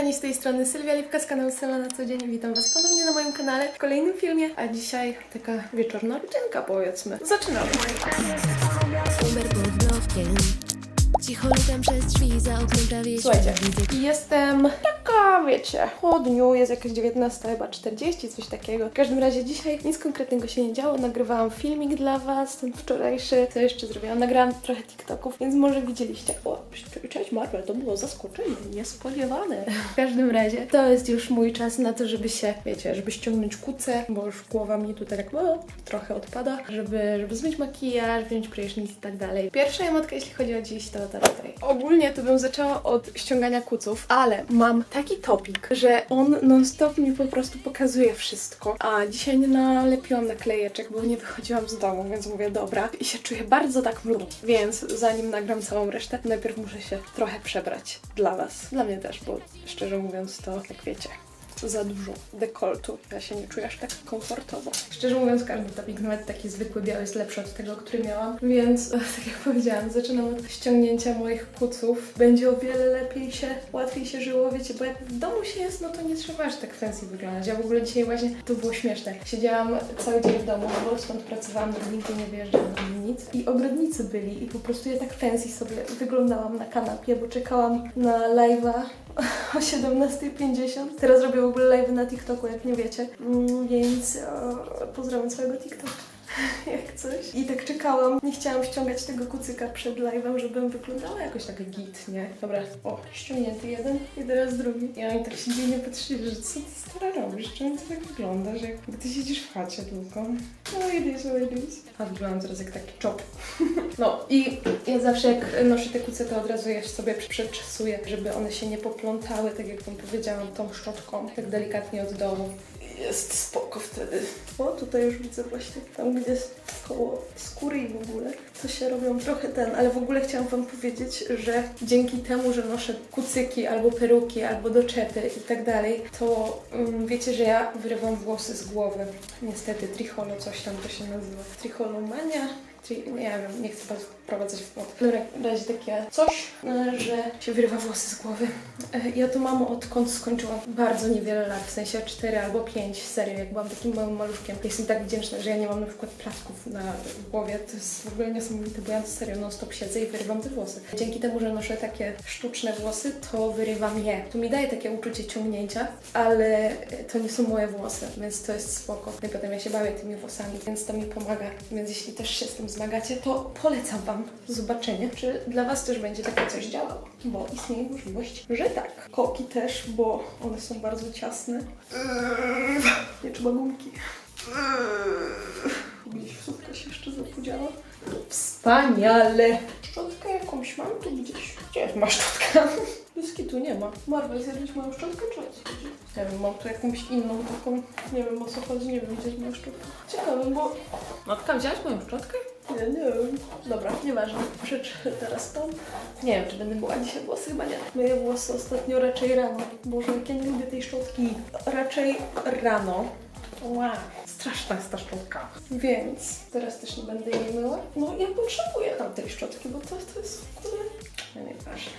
kochani, z tej strony Sylwia Lipka z kanału Syla na co dzień. Witam Was ponownie na moim kanale w kolejnym filmie, a dzisiaj taka wieczorna rutynka powiedzmy. Zaczynamy. Cicho przez drzwi, za oknem prawie Słuchajcie, jestem taka, wiecie, po dniu, jest jakaś 19, chyba 40, coś takiego. W każdym razie dzisiaj nic konkretnego się nie działo, nagrywałam filmik dla Was, ten wczorajszy, co jeszcze zrobiłam, nagrałam trochę TikToków, więc może widzieliście. O, cześć Marvel, to było zaskoczenie, niespodziewane. W każdym razie to jest już mój czas na to, żeby się, wiecie, żeby ściągnąć kucę, bo już głowa mi tutaj tak o, trochę odpada, żeby, żeby zmyć makijaż, wziąć prysznic i tak dalej. Pierwsza emotka, jeśli chodzi o dziś, to ta tutaj. Ogólnie to bym zaczęła od ściągania kuców, ale mam taki topik, że on non-stop mi po prostu pokazuje wszystko. A dzisiaj nie nalepiłam naklejeczek, bo nie wychodziłam z domu, więc mówię, dobra. I się czuję bardzo tak mlu. Więc zanim nagram całą resztę, najpierw muszę się trochę przebrać dla Was. Dla mnie też, bo szczerze mówiąc to, jak wiecie, za dużo dekoltu. Ja się nie czuję aż tak komfortowo. Szczerze mówiąc, każdy topik, nawet taki zwykły biały, jest lepszy od tego, który miałam. Więc, tak jak powiedziałam, zaczynam od ściągnięcia moich kuców. Będzie o wiele lepiej się, łatwiej się żyło, wiecie, bo jak w domu się jest, no to nie trzeba aż tak fancy wyglądać. Ja w ogóle dzisiaj właśnie, to było śmieszne. Siedziałam cały dzień w domu, bo stąd pracowałam, nigdy nie wyjeżdżałam nic. I ogrodnicy byli i po prostu ja tak fancy sobie wyglądałam na kanapie, bo czekałam na live'a o 17.50. Teraz robię w ogóle live na TikToku, jak nie wiecie. Mm, Więc pozdrawiam całego TikToka. Jak coś. I tak czekałam. Nie chciałam ściągać tego kucyka przed live'em, żebym wyglądała jakoś tak git, nie? Dobra, o, ściągnięty jeden i teraz drugi. I oni tak się dziwnie patrzyli, że co ty stara robisz? Czemu ty tak wyglądasz? Jak ty siedzisz w chacie tylko. No no idziesz. A wyglądam teraz jak taki czop. No i ja zawsze jak noszę te kuce, to od razu je sobie przeczesuję, żeby one się nie poplątały, tak jak wam powiedziałam, tą szczotką, tak delikatnie od dołu. Jest spoko wtedy. O, tutaj już widzę właśnie tam, gdzie jest koło skóry i w ogóle, to się robią trochę ten, ale w ogóle chciałam wam powiedzieć, że dzięki temu, że noszę kucyki albo peruki, albo doczepy i tak dalej, to mm, wiecie, że ja wyrywam włosy z głowy. Niestety, tricholo, coś tam to się nazywa. Tricholomania? Czyli nie wiem, nie chcę was wprowadzać w błąd. W razie takie coś, e, że się wyrywa włosy z głowy. E, Ja to mam odkąd skończyłam bardzo niewiele lat, w sensie 4 albo 5, serio, jak byłam takim małym maluszkiem. Jestem tak wdzięczna, że ja nie mam na przykład placków na głowie. To jest w ogóle niesamowite, bo ja serio non stop siedzę i wyrywam te włosy. Dzięki temu, że noszę takie sztuczne włosy, to wyrywam je. To mi daje takie uczucie ciągnięcia, ale to nie są moje włosy, więc to jest spoko. No I potem ja się bawię tymi włosami, więc to mi pomaga. Więc jeśli też się z tym zmagacie, to polecam Wam zobaczenie, czy dla Was też będzie takie coś działało. Bo istnieje możliwość, że tak. Koki też, bo one są bardzo ciasne. Nie trzeba gumki. Gdzieś wsówka się jeszcze zapodziała. Wspaniale! Szczotkę jakąś mam tu gdzieś. Gdzie jest ma Dyski tu nie ma. Marvel, zjadłeś moją szczotkę, czy? Nie wiem, mam tu jakąś inną taką. Nie wiem o co chodzi, nie wiem, gdzie jest moja szczotka. Ciekawe, bo... Matka, wziąłeś moją szczotkę? Nie, nie wiem. Dobra, nieważne. Przeczytam teraz tą. Nie wiem, czy będę myła dzisiaj włosy, chyba nie. Myję włosy ostatnio raczej rano. Boże, jak ja nie lubię tej szczotki. Raczej rano. Wow, straszna jest ta szczotka. Więc teraz też nie będę jej myła. No ja potrzebuję tam tej szczotki, bo to, to jest w ogóle... No nieważne.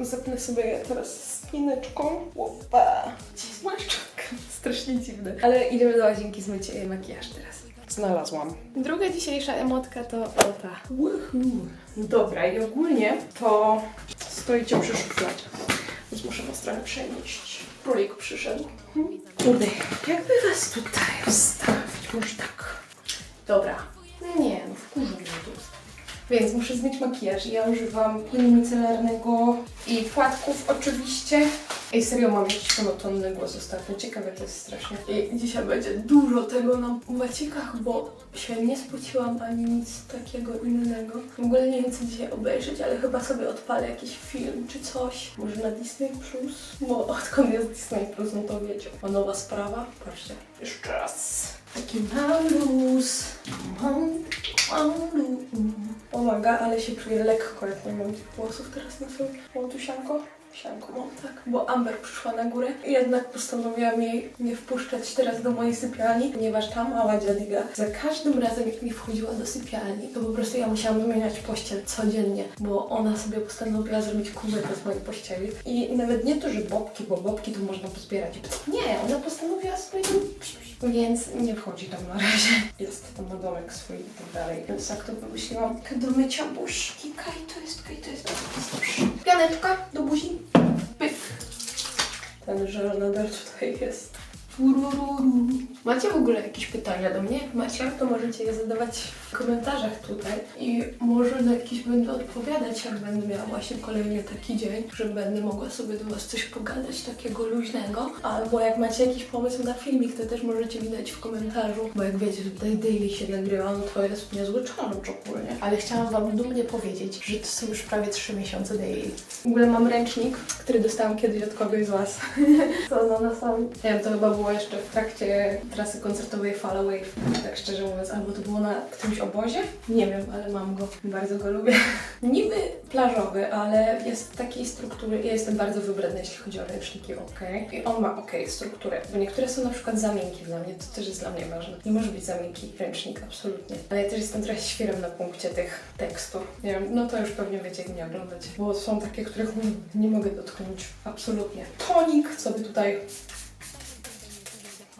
Zapnę sobie teraz spineczką. Opa! Gdzie jest moja szczotka? Strasznie dziwne. Ale idziemy do łazienki zmyć jej makijaż teraz. Znalazłam. Druga dzisiejsza emotka to ota. Woohoo! Dobra, i ogólnie to stoicie przy szufladzie. Więc muszę was trochę przenieść. Królik przyszedł. Hmm. Kurde, jakby was tutaj ustawić? Może tak. Dobra. Więc muszę zmyć makijaż. Ja używam płynu micelarnego i płatków oczywiście. Ej, serio mam jakiś monotonny głos ostatnio. Ciekawe to jest strasznie. I dzisiaj będzie dużo tego na macikach, bo się nie spociłam ani nic takiego innego. W ogóle nie wiem co dzisiaj obejrzeć, ale chyba sobie odpalę jakiś film czy coś. Może na Disney Plus? Bo odkąd jest Disney Plus, no to wiecie. A nowa sprawa? Patrzcie. Jeszcze raz. Taki malus. Omaga, ale się czuję lekko, jak nie mam tych włosów teraz na sobie. Łotusianko, Sianku mam, tak, bo Amber przyszła na górę i jednak postanowiłam jej nie wpuszczać teraz do mojej sypialni, ponieważ ta mała dziadyga za każdym razem jak mi wchodziła do sypialni, to po prostu ja musiałam wymieniać pościel codziennie, bo ona sobie postanowiła zrobić kubek z mojej pościeli i nawet nie to, że bobki, bo bobki to można pozbierać. Nie, ona postanowiła sobie więc nie wchodzi tam na razie. Jest tam na domek swój i tak dalej. Więc tak to wymyśliłam. Do mycia buźki. Kaj to jest, kaj to jest. To jest do buzi. Pyk. Ten żelader tutaj jest. Urururu. Macie w ogóle jakieś pytania do mnie? Jak macie, to możecie je zadawać w komentarzach tutaj i może na jakieś będę odpowiadać, jak będę miała właśnie kolejny taki dzień, że będę mogła sobie do Was coś pogadać takiego luźnego. Albo jak macie jakiś pomysł na filmik, to też możecie mi dać w komentarzu, bo jak wiecie, tutaj daily się nagrywa, no to jest niezły challenge ogólnie. Ale chciałam Wam dumnie powiedzieć, że to są już prawie 3 miesiące daily. W ogóle mam ręcznik, który dostałam kiedyś od kogoś z Was. Co no na sam... Nie wiem, to chyba było jeszcze w trakcie trasy koncertowej Fall Wave, tak szczerze mówiąc, albo to było na którymś obozie? Nie wiem, ale mam go. Bardzo go lubię. Niby plażowy, ale jest takiej struktury, ja jestem bardzo wybredna, jeśli chodzi o ręczniki, ok. I on ma ok strukturę, bo niektóre są na przykład za miękkie dla mnie, to też jest dla mnie ważne. Nie może być za miękki ręcznik, absolutnie. Ale ja też jestem trochę świerem na punkcie tych tekstów. Nie wiem, no to już pewnie wiecie, jak mnie oglądać, bo są takie, których nie mogę dotknąć, absolutnie. Tonik, co by tutaj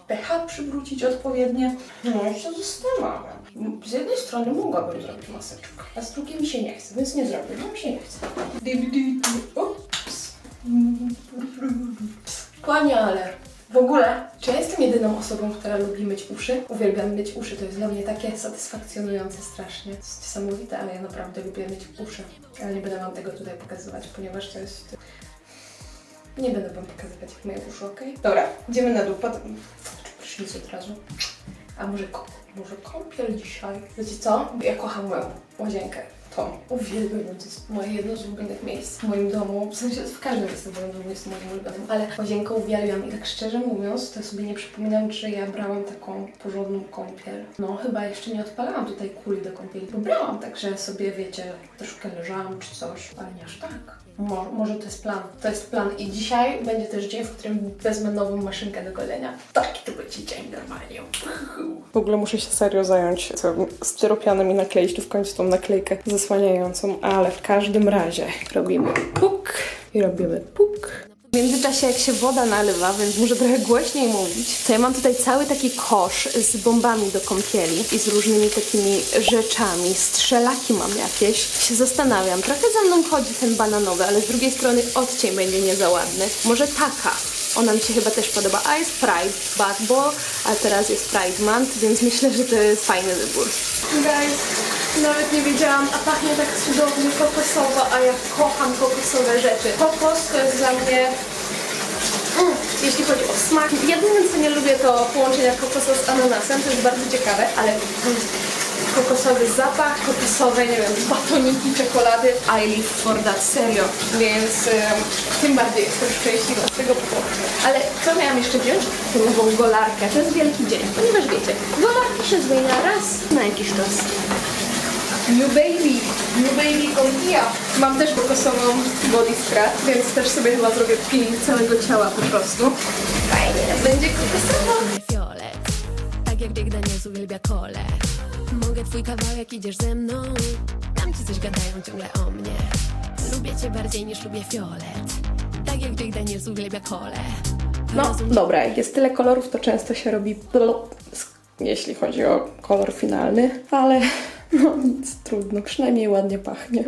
pH przywrócić odpowiednie. No ja się zastanawiam. Z jednej strony mogłabym zrobić maseczkę, a z drugiej mi się nie chce, więc nie zrobię, bo mi się nie chce. Ups. Wspaniale. W ogóle, czy ja jestem jedyną osobą, która lubi myć uszy? Uwielbiam myć uszy, to jest dla mnie takie satysfakcjonujące strasznie. To jest niesamowite, ale ja naprawdę lubię myć uszy. Ale nie będę Wam tego tutaj pokazywać, ponieważ to jest... Nie będę Wam pokazywać jak moje uszy, ok? Dobra, idziemy na dół, potem prysznic od razu. A może, może kąpiel dzisiaj? Wiecie co? Ja kocham moją łazienkę. Uwielbiam, ją, to jest moje jedno z ulubionych miejsc w moim domu. W sensie w każdym moim domu jest moim ulubionym, ale łazienkę uwielbiam i tak szczerze mówiąc, to sobie nie przypominam, czy ja brałam taką porządną kąpiel. No chyba jeszcze nie odpalałam tutaj kuli do kąpieli, bo brałam, także sobie wiecie, troszkę leżałam czy coś, ale nie aż tak. Mo- może to jest plan. To jest plan. I dzisiaj będzie też dzień, w którym wezmę nową maszynkę do golenia. Taki to będzie dzień normalnie. W ogóle muszę się serio zająć tym styropianem i nakleić tu w końcu tą naklejkę zasłaniającą, ale w każdym razie robimy puk i robimy puk. W międzyczasie jak się woda nalewa, więc muszę trochę głośniej mówić, to ja mam tutaj cały taki kosz z bombami do kąpieli i z różnymi takimi rzeczami. Strzelaki mam jakieś. Się zastanawiam. Trochę za mną chodzi ten bananowy, ale z drugiej strony odcień będzie nie za ładny. Może taka. Ona mi się chyba też podoba. A jest Pride Bad, bo a teraz jest Pride Month, więc myślę, że to jest fajny wybór. Guys, nawet nie wiedziałam, a pachnie tak cudownie kokosowo, a ja kocham kokosowe rzeczy. Kokos to jest dla mnie Mm, jeśli chodzi o smak. Jedyne co nie lubię to połączenia kokosu z ananasem, to jest bardzo ciekawe, ale mm, kokosowy zapach, kokosowe, nie wiem, batoniki, czekolady, I live for that, serio. Więc em, tym bardziej jestem szczęśliwa z tego powodu. Ale co miałam jeszcze wziąć? Tę nową golarkę. To jest wielki dzień, ponieważ wiecie, golarka się zmienia raz na jakiś czas. New Baby, New Baby Contia. Mam też kokosową body scrub, więc też sobie chyba zrobię peeling całego ciała po prostu. Fajnie, będzie kokosowo. Fiolet, tak jak Dick Daniels uwielbia kole Mogę twój kawałek, idziesz ze mną Tam ci coś gadają ciągle o mnie Lubię cię bardziej niż lubię fiolet Tak jak Dick Daniels uwielbia kole No dobra, jak jest tyle kolorów, to często się robi blop, jeśli chodzi o kolor finalny, ale no nic, trudno, przynajmniej ładnie pachnie.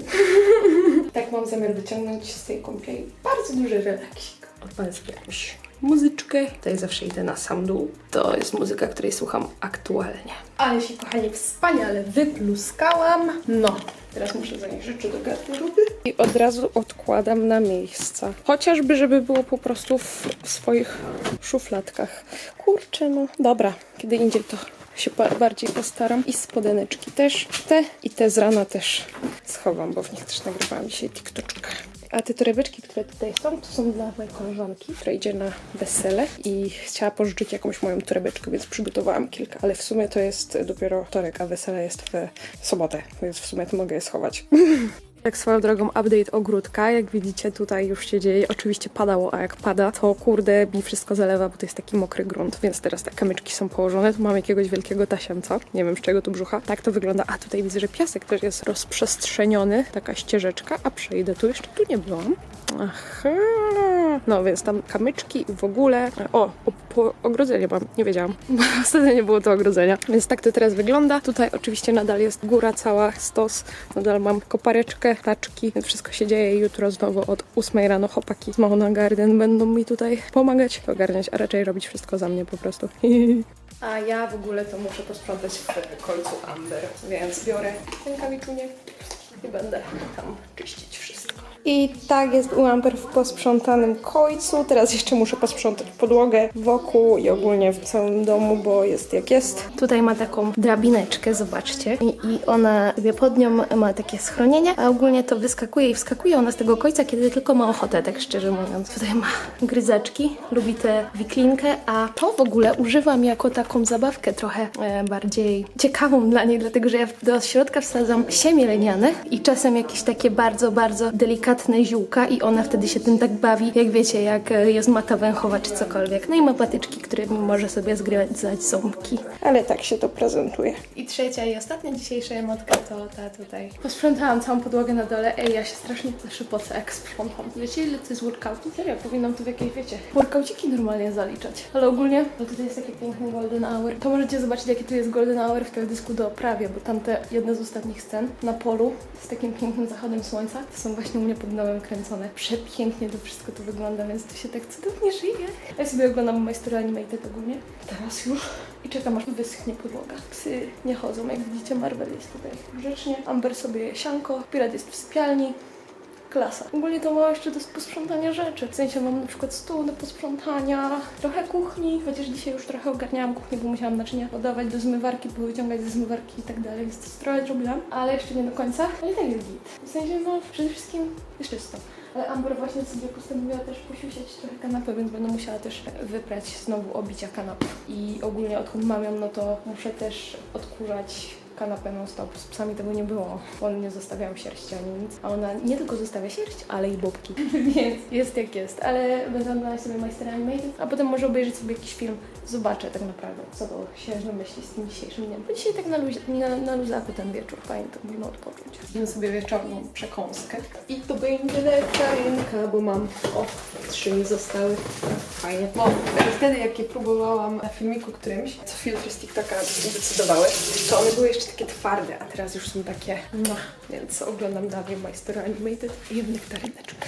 tak mam zamiar wyciągnąć z tej kąpieli bardzo duży relaksik. Odpalę sobie jakąś muzyczkę. Tutaj zawsze idę na sam dół. To jest muzyka, której słucham aktualnie. Ale się, kochani, wspaniale wypluskałam. No, teraz muszę zanieść rzeczy do garderoby. I od razu odkładam na miejsca. Chociażby, żeby było po prostu w, w swoich szufladkach. Kurczę, no dobra, kiedy indziej to się ba- bardziej postaram. I spodeneczki też. Te i te z rana też schowam, bo w nich też nagrywałam dzisiaj TikToczkę. A te torebeczki, które tutaj są, to są dla mojej koleżanki, która idzie na wesele i chciała pożyczyć jakąś moją torebeczkę, więc przygotowałam kilka, ale w sumie to jest dopiero wtorek, a wesele jest w sobotę, więc w sumie to mogę je schować. Tak swoją drogą update ogródka, jak widzicie tutaj już się dzieje, oczywiście padało, a jak pada, to kurde mi wszystko zalewa, bo to jest taki mokry grunt, więc teraz te kamyczki są położone, tu mam jakiegoś wielkiego tasiemca, nie wiem z czego tu brzucha, tak to wygląda, a tutaj widzę, że piasek też jest rozprzestrzeniony, taka ścieżeczka, a przejdę tu, jeszcze tu nie byłam. Aha, no więc tam kamyczki w ogóle, o, po ogrodzenie mam, nie wiedziałam, bo wtedy nie było to ogrodzenia, więc tak to teraz wygląda, tutaj oczywiście nadal jest góra cała, stos, nadal mam kopareczkę, taczki, wszystko się dzieje jutro znowu od 8 rano chłopaki z Mahona Garden będą mi tutaj pomagać ogarniać, a raczej robić wszystko za mnie po prostu. A ja w ogóle to muszę posprzątać w kolcu Amber, więc biorę rękawiczunię i będę tam czyścić wszystko. I tak jest u Amber w posprzątanym końcu. Teraz jeszcze muszę posprzątać podłogę wokół i ogólnie w całym domu, bo jest jak jest. Tutaj ma taką drabineczkę, zobaczcie. I, i ona sobie pod nią ma takie schronienie, a ogólnie to wyskakuje i wskakuje ona z tego końca, kiedy tylko ma ochotę, tak szczerze mówiąc. Tutaj ma gryzaczki, lubi tę wiklinkę, a to w ogóle używam jako taką zabawkę trochę e, bardziej ciekawą dla niej, dlatego że ja do środka wsadzam siemię leniane i czasem jakieś takie bardzo, bardzo delikatne ziółka i ona wtedy się tym tak bawi, jak wiecie, jak e, jest mata węchowa czy cokolwiek. No i ma patyczki, którymi może sobie zgryzać ząbki. Ale tak się to prezentuje. I trzecia i ostatnia dzisiejsza emotka to ta tutaj. Posprzątałam całą podłogę na dole. Ej, ja się strasznie szybko jak sprzątam. Wiecie ile to jest workoutu? Serio, powinnam tu w jakieś, wiecie, workouciki normalnie zaliczać. Ale ogólnie, to tutaj jest taki piękny golden hour. To możecie zobaczyć, jaki tu jest golden hour w teledysku do oprawie, bo tamte jedne z ostatnich scen na polu z takim pięknym zachodem słońca, to są właśnie u mnie pod domem kręcone. Przepięknie to wszystko tu wygląda, więc tu się tak cudownie żyje. Ja sobie oglądam My Story Animated ogólnie. Teraz już. I czekam aż wyschnie podłoga. Psy nie chodzą, jak widzicie Marvel jest tutaj grzecznie. Amber sobie sianko, Pirat jest w sypialni. Klasa. Ogólnie to mam jeszcze do posprzątania rzeczy. W sensie mam na przykład stół do posprzątania, trochę kuchni, chociaż dzisiaj już trochę ogarniałam kuchnię, bo musiałam naczynia podawać do zmywarki, bo wyciągać ze zmywarki i tak dalej, więc trochę zrobiłam, ale jeszcze nie do końca. Ale i tak jest git. W sensie, no, przede wszystkim jest czysto. Ale Amber właśnie sobie postanowiła też posiusiać trochę kanapę, więc będę musiała też wyprać znowu obicia kanapy. I ogólnie odkąd mam ją, no to muszę też odkurzać kanapę non stop. Z psami tego nie było. One nie zostawiają sierści ani nic. A ona nie tylko zostawia sierść, ale i bobki. Więc jest jak jest. Ale będę oglądać sobie Master Animated, a potem może obejrzeć sobie jakiś film. Zobaczę tak naprawdę, co to się wymyśli z tym dzisiejszym dniem. Bo dzisiaj tak na, luzie, na, na luzaku ten wieczór. Fajnie to można odpocząć. Zjem sobie wieczorną przekąskę. I to będzie lekka bo mam... O, trzy mi zostały. Fajnie. Bo wtedy, jak je próbowałam na filmiku którymś, co filtry z TikToka zdecydowały, to one były jeszcze takie twarde, a teraz już są takie... No, więc oglądam dalej My Story Animated i jem nektaryneczkę.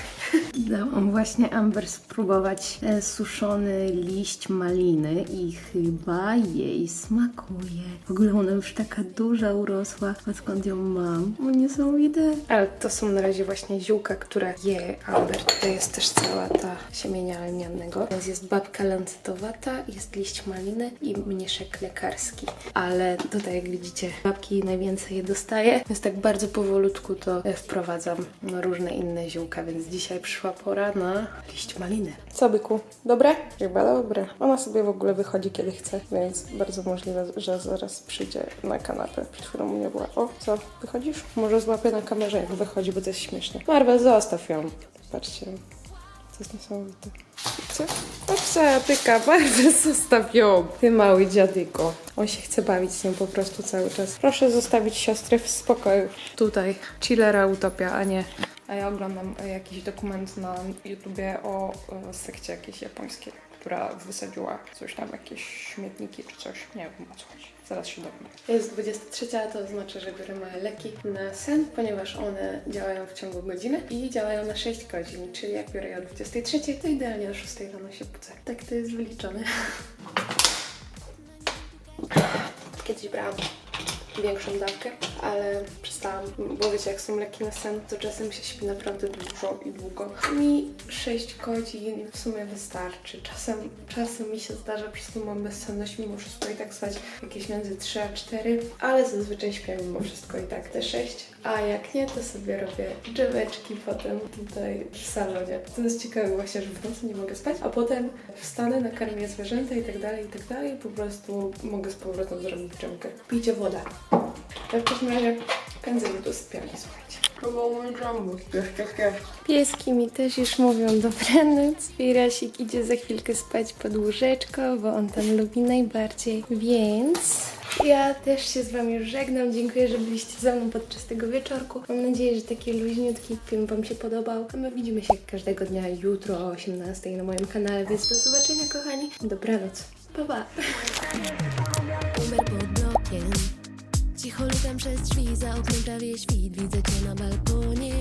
Dałam właśnie Amber spróbować e, suszony liść maliny i chyba jej smakuje. W ogóle ona już taka duża urosła, odkąd ją mam. O, niesamowite. Ale to są na razie właśnie ziółka, które je Amber. Tutaj jest też cała ta siemienia lnianego. Więc jest babka lancetowata, jest liść maliny i mnieszek lekarski. Ale tutaj jak widzicie, babki najwięcej je dostaje, więc tak bardzo powolutku to e, wprowadzam różne inne ziółka, więc dzisiaj przyszła pora na liść maliny. Co byku? Dobre? Chyba dobre. Ona sobie w ogóle wychodzi kiedy chce, więc bardzo możliwe, że zaraz przyjdzie na kanapę. Przed chwilą mnie była. O, co? Wychodzisz? Może złapię na kamerze jak wychodzi, bo to jest śmieszne. Marvel, zostaw ją. Patrzcie. To jest niesamowite. Co? Pyka, Marvel, zostaw ją. Ty mały dziadyko. On się chce bawić z nią po prostu cały czas. Proszę zostawić siostrę w spokoju. Tutaj chillera utopia, a nie... A ja oglądam jakiś dokument na YouTubie o sekcie jakiejś japońskiej, która wysadziła coś tam, jakieś śmietniki czy coś. Nie wiem o co chodzi. Zaraz się dowiem. Jest 23, a to oznacza, że biorę moje leki na sen, ponieważ one działają w ciągu godziny i działają na 6 godzin, czyli jak biorę je o 23, to idealnie o 6 rano się budzę. Tak to jest wyliczone. Kiedyś brałam większą dawkę, ale bo wiecie, jak są leki na sen, to czasem się śpi naprawdę dużo i długo. Mi 6 godzin w sumie wystarczy. Czasem, czasem mi się zdarza przez tą moją bezsenność mimo wszystko i tak spać jakieś między 3 a 4, ale zazwyczaj śpię mimo wszystko i tak te 6. A jak nie, to sobie robię drzeweczki potem tutaj w salonie. To jest ciekawe właśnie, że w nocy nie mogę spać, a potem wstanę, nakarmię zwierzęta i tak dalej, i tak dalej. Po prostu mogę z powrotem zrobić drzemkę. Pijcie wodę. Ja w każdym razie pędzę do sypialni, słuchajcie. Był mój jambus. Jeszcze pies. Pieski mi też już mówią dobranoc. Wirasik idzie za chwilkę spać pod łóżeczko, bo on tam lubi najbardziej. Więc ja też się z Wami już żegnam. Dziękuję, że byliście ze mną podczas tego wieczorku. Mam nadzieję, że taki luźniutki film Wam się podobał. A my widzimy się każdego dnia jutro o 18 na moim kanale, więc do zobaczenia, kochani. Dobranoc. Pa, pa. Wpadam przez drzwi, za oknem prawie świt Widzę cię na balkonie.